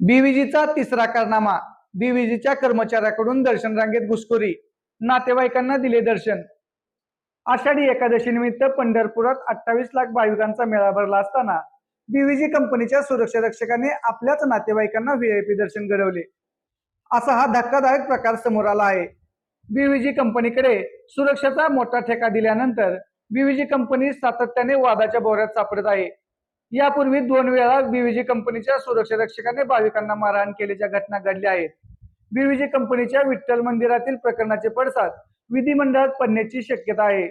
बीव्हीजीचा तिसरा कारनामा. बीव्हीजीच्या कर्मचाऱ्याकडून दर्शन रांगेत घुसखोरी. नातेवाईकांना दिले दर्शन. आषाढी एकादशी निमित्त पंढरपुरात अठ्ठावीस लाख भाविकांचा मेळा भरला असताना बीव्हीजी कंपनीच्या सुरक्षा रक्षकाने आपल्याच नातेवाईकांना व्हीआयपी दर्शन घडवले. असा हा धक्कादायक प्रकार समोर आला आहे. बीव्हीजी कंपनीकडे सुरक्षेचा मोठा ठेका दिल्यानंतर बीव्हीजी कंपनी सातत्याने वादाच्या बोऱ्यात सापडत आहे. यापूर्वी दोन वेळा बीव्हीजी कंपनीच्या सुरक्षा रक्षकाने भाविकांना मारहाण केल्याच्या घटना घडल्या आहेत. बीव्हीजी कंपनीच्या विठ्ठल मंदिरातील प्रकरणाचे पडसाद विधिमंडळात पडण्याची शक्यता आहे.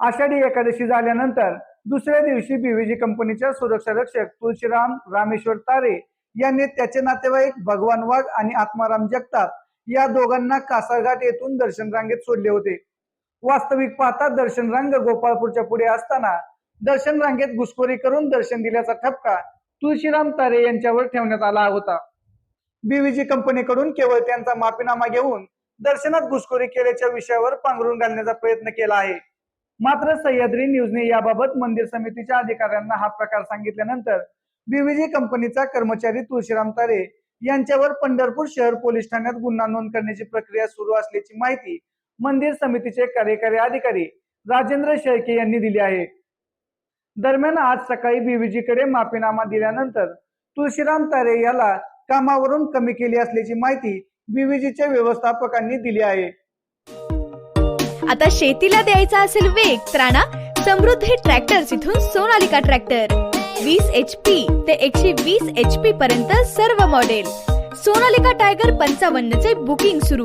आषाढी एकादशी झाल्यानंतर दुसऱ्या दिवशी बीव्हीजी कंपनीच्या सुरक्षा रक्षक तुळशीराम रामेश्वर तारे यांनी त्याचे नातेवाईक भगवान वाघ आणि आत्माराम जगताप या दोघांना कासारघाट येथून दर्शन रांगेत सोडले होते. वास्तविक पाहता दर्शन रांग गोपाळपूरच्या पुढे असताना दर्शन रांगेत घुसखोरी करून दर्शन दिल्याचा ठपका तुळशीराम तारे यांच्यावर ठेवण्यात आला होता. बीव्हीजी कंपनीकडून केवळ त्यांचा माफीनामा घेऊन दर्शनात घुसखोरी केल्याच्या विषयावर पांघरून घालण्याचा प्रयत्न केला आहे. मात्र सह्याद्री न्यूजने याबाबत मंदिर समितीच्या अधिकाऱ्यांना हा प्रकार सांगितल्यानंतर बीव्हीजी कंपनीचा कर्मचारी तुळशीराम तारे यांच्यावर पंढरपूर शहर पोलीस ठाण्यात गुन्हा नोंद करण्याची प्रक्रिया सुरू असल्याची माहिती मंदिर समितीचे कार्यकारी अधिकारी राजेंद्र शेळके यांनी दिली आहे. दरम्यान आज सकाळी बीव्हीजी कडे माफीनामा दिल्यानंतर तुळशीराम तारे याला कामावरून कमी केली असल्याची माहिती बीव्हीजीच्या व्यवस्थापकांनी दिली आहे. आता शेतीला द्यायचा असेल वेग तर आणा समृद्धी ट्रॅक्टर्स इथून सोनालिका ट्रॅक्टर. वीस एच पी ते एकशे वीस एच पी पर्यंत सर्व मॉडेल सोनालिका टायगर पंचावन्न चे बुकिंग सुरू.